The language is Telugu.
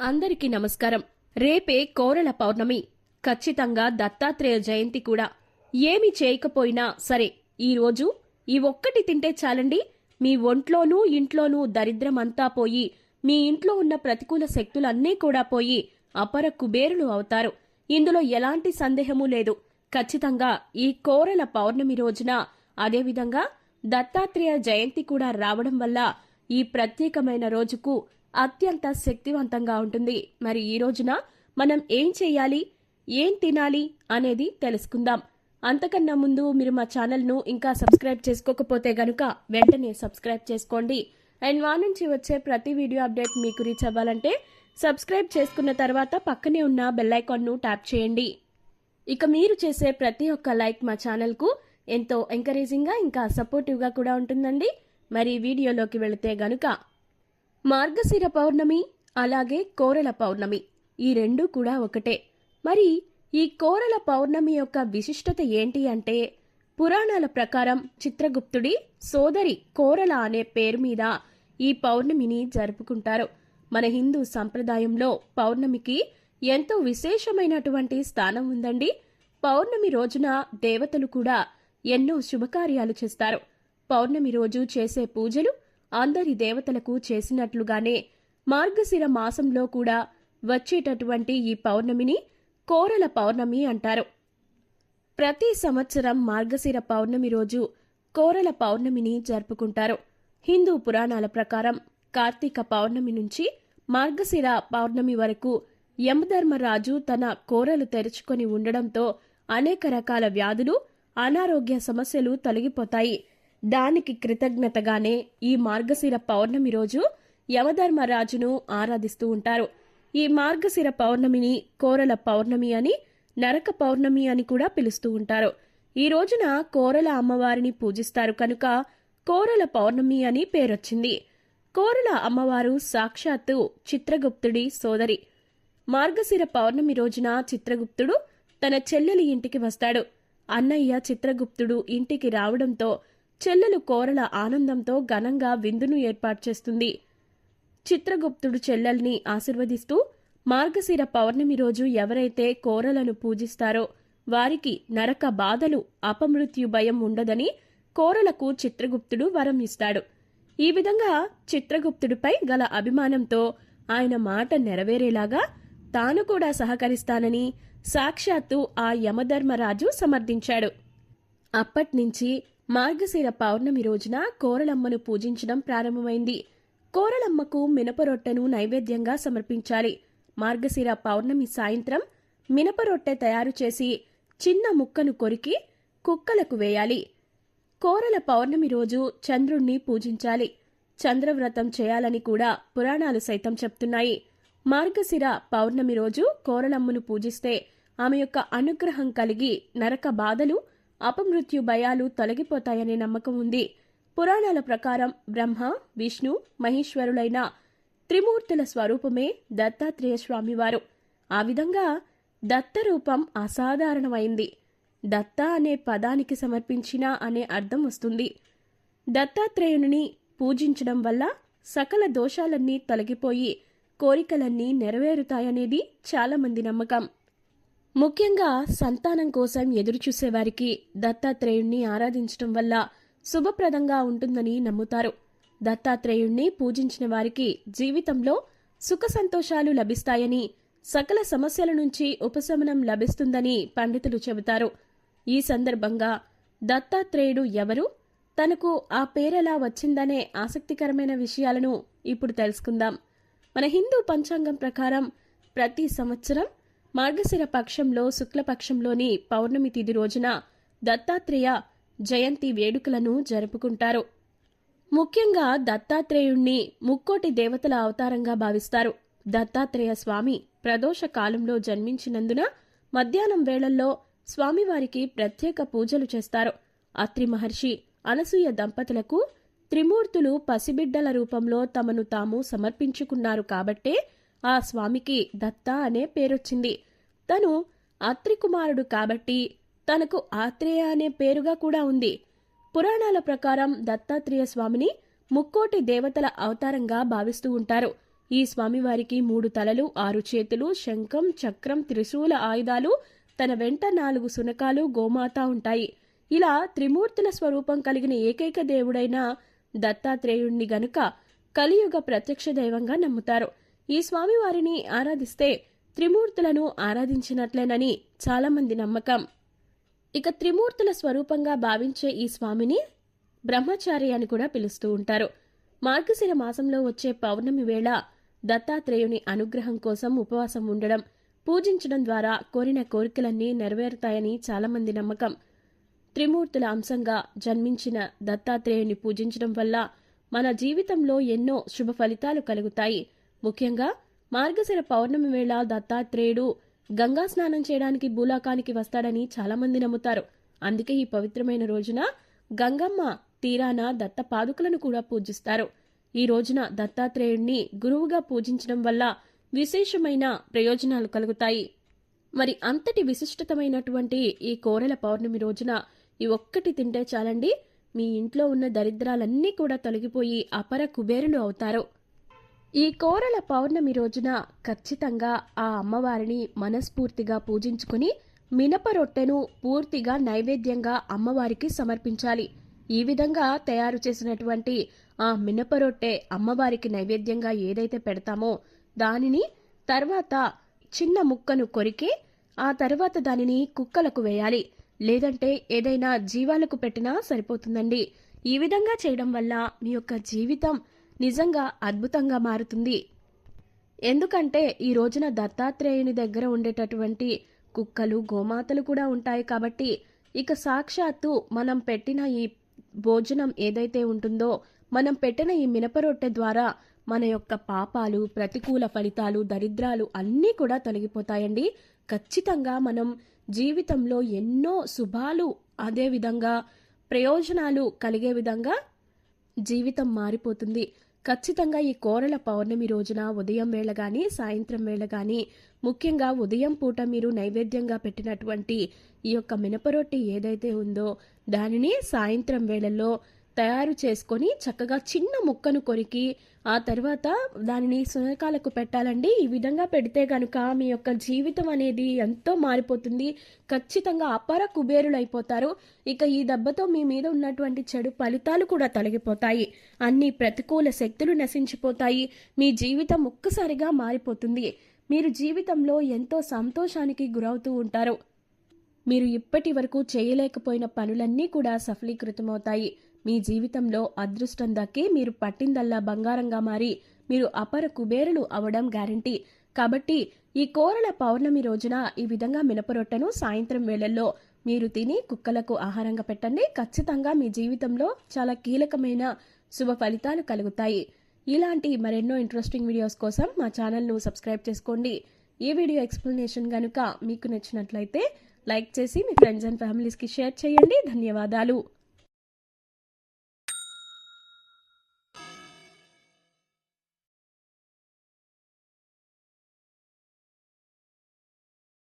అందరికీ నమస్కారం. రేపే కోరల పౌర్ణమి. ఖచ్చితంగా దత్తాత్రేయ జయంతి కూడా. ఏమి చేయకపోయినా సరే ఈరోజు ఈ ఒక్కటి తింటే చాలండి. మీ ఒంట్లోనూ ఇంట్లోనూ దరిద్రమంతా పోయి మీ ఇంట్లో ఉన్న ప్రతికూల శక్తులన్నీ కూడా పోయి అపర కుబేరులు అవుతారు. ఇందులో ఎలాంటి సందేహమూ లేదు. ఖచ్చితంగా ఈ కోరల పౌర్ణమి రోజున అదేవిధంగా దత్తాత్రేయ జయంతి కూడా రావడం వల్ల ఈ ప్రత్యేకమైన రోజుకు అత్యంత శక్తివంతంగా ఉంటుంది. మరి ఈ రోజున మనం ఏం చేయాలి? ఏం తినాలి? అనేది తెలుసుకుందాం. అంతకన్నా ముందు మీరు మా ఛానల్ను ఇంకా సబ్స్క్రైబ్ చేసుకోకపోతే గనుక వెంటనే సబ్స్క్రైబ్ చేసుకోండి. అండ్ వా నుంచి వచ్చే ప్రతి వీడియో అప్డేట్ మీకు రీచ్ అవ్వాలంటే సబ్స్క్రైబ్ చేసుకున్న తర్వాత పక్కనే ఉన్న బెల్ ఐకాన్ను ట్యాప్ చేయండి. ఇక మీరు చేసే ప్రతి ఒక్క లైక్ మా ఛానల్కు ఎంతో ఎంకరేజింగ్గా ఇంకా సపోర్టివ్గా కూడా ఉంటుందండి. మరి వీడియోలోకి వెళితే గనుక మార్గశిర పౌర్ణమి అలాగే కోరల పౌర్ణమి. ఈ రెండు కూడా ఒకటే. మరి ఈ కోరల పౌర్ణమి యొక్క విశిష్టత ఏంటి అంటే పురాణాల ప్రకారం చిత్రగుప్తుడి సోదరి కోరల అనే పేరు మీద ఈ పౌర్ణమిని జరుపుకుంటారు. మన హిందూ సంప్రదాయంలో పౌర్ణమికి ఎంతో విశేషమైనటువంటి స్థానం ఉందండి. పౌర్ణమి రోజున దేవతలు కూడా ఎన్నో శుభకార్యాలు చేస్తారు. పౌర్ణమి రోజు చేసే పూజలు అందరి దేవతలకు చేసినట్లుగానే మార్గశిర మాసంలో కూడా వచ్చేటటువంటి ఈ పౌర్ణమిని కోరల పౌర్ణమి అంటారు. ప్రతి సంవత్సరం మార్గశిర పౌర్ణమి రోజు కోరల పౌర్ణమిని జరుపుకుంటారు. హిందూ పురాణాల ప్రకారం కార్తీక పౌర్ణమి నుంచి మార్గశిర పౌర్ణమి వరకు యమధర్మరాజు తన కోరలు తెరుచుకొని ఉండడంతో అనేక రకాల వ్యాధులు అనారోగ్య సమస్యలు తొలగిపోతాయి. దానికి కృతజ్ఞతగానే ఈ మార్గశిర పౌర్ణమి రోజు యమధర్మరాజును ఆరాధిస్తూ ఉంటారు. ఈ మార్గశిర పౌర్ణమిని కోరల పౌర్ణమి అని నరక పౌర్ణమి అని కూడా పిలుస్తూ ఉంటారు. ఈ రోజున కోరల అమ్మవారిని పూజిస్తారు కనుక కోరల పౌర్ణమి అని పేరొచ్చింది. కోరల అమ్మవారు సాక్షాత్తు చిత్రగుప్తుడి సోదరి. మార్గశిర పౌర్ణమి రోజున చిత్రగుప్తుడు తన చెల్లెలి ఇంటికి వస్తాడు. అన్నయ్య చిత్రగుప్తుడు ఇంటికి రావడంతో చెల్లెలు కోరల ఆనందంతో ఘనంగా విందును ఏర్పాటు చేస్తుంది. చిత్రగుప్తుడు చెల్లెల్ని ఆశీర్వదిస్తూ మార్గశిర పౌర్ణమి రోజు ఎవరైతే కోరలను పూజిస్తారో వారికి నరక బాధలు అపమృత్యు భయం ఉండదని కోరలకు చిత్రగుప్తుడు వరం ఇస్తాడు. ఈ విధంగా చిత్రగుప్తుడిపై గల అభిమానంతో ఆయన మాట నెరవేరేలాగా తాను కూడా సహకరిస్తానని సాక్షాత్తు ఆ యమధర్మరాజు సమర్థించాడు. అప్పట్నుంచి మార్గశిర పౌర్ణమి రోజున కోరలమ్మను పూజించడం ప్రారంభమైంది. కోరలమ్మకు మినపరొట్టెను నైవేద్యంగా సమర్పించాలి. మార్గశిర పౌర్ణమి సాయంత్రం మినపరొట్టె తయారు చేసి చిన్న ముక్కను కొరికి కుక్కలకు వేయాలి. కోరల పౌర్ణమి రోజు చంద్రుణ్ణి పూజించాలి. చంద్రవ్రతం చేయాలని కూడా పురాణాలు సైతం చెప్తున్నాయి. మార్గశిర పౌర్ణమి రోజు కోరలమ్మను పూజిస్తే ఆమె యొక్క అనుగ్రహం కలిగి నరక బాధలు అపమృత్యు భయాలు తొలగిపోతాయనే నమ్మకం ఉంది. పురాణాల ప్రకారం బ్రహ్మ విష్ణు మహేశ్వరులైన త్రిమూర్తుల స్వరూపమే దత్తాత్రేయ స్వామివారు ఆ విధంగా దత్త రూపం అసాధారణమైంది. దత్త అనే పదానికి సమర్పించిన అనే అర్థం వస్తుంది. దత్తాత్రేయుని పూజించడం వల్ల సకల దోషాలన్నీ తొలగిపోయి కోరికలన్నీ నెరవేరుతాయనేది చాలామంది నమ్మకం. ముఖ్యంగా సంతానం కోసం ఎదురుచూసేవారికి దత్తాత్రేయుణ్ణి ఆరాధించడం వల్ల శుభప్రదంగా ఉంటుందని నమ్ముతారు. దత్తాత్రేయుణ్ణి పూజించిన వారికి జీవితంలో సుఖ సంతోషాలు లభిస్తాయని సకల సమస్యల నుంచి ఉపశమనం లభిస్తుందని పండితులు చెబుతారు. ఈ సందర్భంగా దత్తాత్రేయుడు ఎవరు తనకు ఆ పేరెలా వచ్చిందనే ఆసక్తికరమైన విషయాలను ఇప్పుడు తెలుసుకుందాం. మన హిందూ పంచాంగం ప్రకారం ప్రతి సంవత్సరం మార్గశిర పక్షంలో శుక్లపక్షంలోని పౌర్ణమి తిథి రోజున దత్తాత్రేయ జయంతి వేడుకలను జరుపుకుంటారు. ముఖ్యంగా దత్తాత్రేయుణ్ణి ముక్కోటి దేవతల అవతారంగా భావిస్తారు. దత్తాత్రేయ స్వామి ప్రదోష కాలంలో జన్మించినందున మధ్యాహ్నం వేళల్లో స్వామివారికి ప్రత్యేక పూజలు చేస్తారు. అత్రి మహర్షి అనసూయ దంపతులకు త్రిమూర్తులు పసిబిడ్డల రూపంలో తమను తాము సమర్పించుకున్నారు కాబట్టే ఆ స్వామికి దత్త అనే పేరొచ్చింది. తను అత్రికుమారుడు కాబట్టి తనకు ఆత్రేయ అనే పేరుగా కూడా ఉంది. పురాణాల ప్రకారం దత్తాత్రేయ స్వామిని ముక్కోటి దేవతల అవతారంగా భావిస్తూ ఉంటారు. ఈ స్వామివారికి మూడు తలలు ఆరు చేతులు శంఖం చక్రం త్రిశూల ఆయుధాలు తన వెంట నాలుగు సునకాలు గోమాత ఉంటాయి. ఇలా త్రిమూర్తుల స్వరూపం కలిగిన ఏకైక దేవుడైన దత్తాత్రేయుణ్ణి గనుక కలియుగ ప్రత్యక్ష దైవంగా నమ్ముతారు. ఈ స్వామివారిని ఆరాధిస్తే త్రిమూర్తులను ఆరాధించినట్లేనని చాలామంది నమ్మకం. ఇక త్రిమూర్తుల స్వరూపంగా భావించే ఈ స్వామిని బ్రహ్మచారి అని కూడా పిలుస్తూ ఉంటారు. మార్గశిర మాసంలో వచ్చే పౌర్ణమి వేళ దత్తాత్రేయుని అనుగ్రహం కోసం ఉపవాసం ఉండడం పూజించడం ద్వారా కోరిన కోరికలన్నీ నెరవేరుతాయని చాలామంది నమ్మకం. త్రిమూర్తుల అంశంగా జన్మించిన దత్తాత్రేయుని పూజించడం వల్ల మన జీవితంలో ఎన్నో శుభ ఫలితాలు కలుగుతాయి. ముఖ్యంగా మార్గశిర పౌర్ణమి వేళ దత్తాత్రేయుడు గంగా స్నానం చేయడానికి భూలోకానికి వస్తాడని చాలామంది నమ్ముతారు. అందుకే ఈ పవిత్రమైన రోజున గంగమ్మ తీరాన దత్త పాదుకలను కూడా పూజిస్తారు. ఈ రోజున దత్తాత్రేయుణ్ణి గురువుగా పూజించడం వల్ల విశేషమైన ప్రయోజనాలు కలుగుతాయి. మరి అంతటి విశిష్టతమైనటువంటి ఈ కోరెల పౌర్ణమి రోజున ఈ ఒక్కటి తింటే చాలండి. మీ ఇంట్లో ఉన్న దరిద్రాలన్నీ కూడా తొలగిపోయి అపర కుబేరులు అవుతారు. ఈ కోరల పౌర్ణమి రోజున ఖచ్చితంగా ఆ అమ్మవారిని మనస్ఫూర్తిగా పూజించుకుని మినప రొట్టెను పూర్తిగా నైవేద్యంగా అమ్మవారికి సమర్పించాలి. ఈ విధంగా తయారు చేసినటువంటి ఆ మినప రొట్టె అమ్మవారికి నైవేద్యంగా ఏదైతే పెడతామో దానిని తర్వాత చిన్న ముక్కను కొరికి ఆ తర్వాత దానిని కుక్కలకు వేయాలి. లేదంటే ఏదైనా జీవాలకు పెట్టినా సరిపోతుందండి. ఈ విధంగా చేయడం వల్ల మీ యొక్క జీవితం నిజంగా అద్భుతంగా మారుతుంది. ఎందుకంటే ఈ రోజున దత్తాత్రేయుని దగ్గర ఉండేటటువంటి కుక్కలు గోమాతలు కూడా ఉంటాయి కాబట్టి ఇక సాక్షాత్తు మనం పెట్టిన ఈ భోజనం ఏదైతే ఉంటుందో మనం పెట్టిన ఈ మినప రొట్టె ద్వారా మన యొక్క పాపాలు ప్రతికూల ఫలితాలు దరిద్రాలు అన్నీ కూడా తొలగిపోతాయండి. ఖచ్చితంగా మనం జీవితంలో ఎన్నో శుభాలు అదేవిధంగా ప్రయోజనాలు కలిగే విధంగా జీవితం మారిపోతుంది. ఖచ్చితంగా ఈ కోరల పౌర్ణమి రోజున ఉదయం వేళ కానీ సాయంత్రం వేళ కానీ ముఖ్యంగా ఉదయం పూట మీరు నైవేద్యంగా పెట్టినటువంటి ఈ యొక్క మినపరొట్టి ఏదైతే ఉందో దానిని సాయంత్రం వేళల్లో తయారు చేసుకొని చక్కగా చిన్న ముక్కను కొరికి ఆ తర్వాత దానిని సునకాలకు పెట్టాలండి. ఈ విధంగా పెడితే కనుక మీ యొక్క జీవితం అనేది ఎంతో మారిపోతుంది. ఖచ్చితంగా అపర కుబేరులు అయిపోతారు ఇక ఈ దెబ్బతో మీ మీద ఉన్నటువంటి చెడు ఫలితాలు కూడా తొలగిపోతాయి. అన్ని ప్రతికూల శక్తులు నశించిపోతాయి. మీ జీవితం ఒక్కసారిగా మారిపోతుంది. మీరు జీవితంలో ఎంతో సంతోషానికి గురవుతూ ఉంటారు. మీరు ఇప్పటి వరకు చేయలేకపోయిన పనులన్నీ కూడా సఫలీకృతమవుతాయి. మీ జీవితంలో అదృష్టం దక్కి మీరు పట్టిందల్లా బంగారంగా మారి మీరు అపర కుబేరులు అవడం గ్యారంటీ. కాబట్టి ఈ కోరల పౌర్ణమి రోజున ఈ విధంగా మినపరొట్టను సాయంత్రం వేళల్లో మీరు తిని కుక్కలకు ఆహారంగా పెట్టండి. ఖచ్చితంగా మీ జీవితంలో చాలా కీలకమైన శుభ ఫలితాలు కలుగుతాయి. ఇలాంటి మరెన్నో ఇంట్రెస్టింగ్ వీడియోస్ కోసం మా ఛానల్ను సబ్స్క్రైబ్ చేసుకోండి. ఈ వీడియో ఎక్స్ప్లెనేషన్ కనుక మీకు నచ్చినట్లయితే లైక్ చేసి మీ ఫ్రెండ్స్ అండ్ ఫ్యామిలీస్కి షేర్ చేయండి. ధన్యవాదాలు.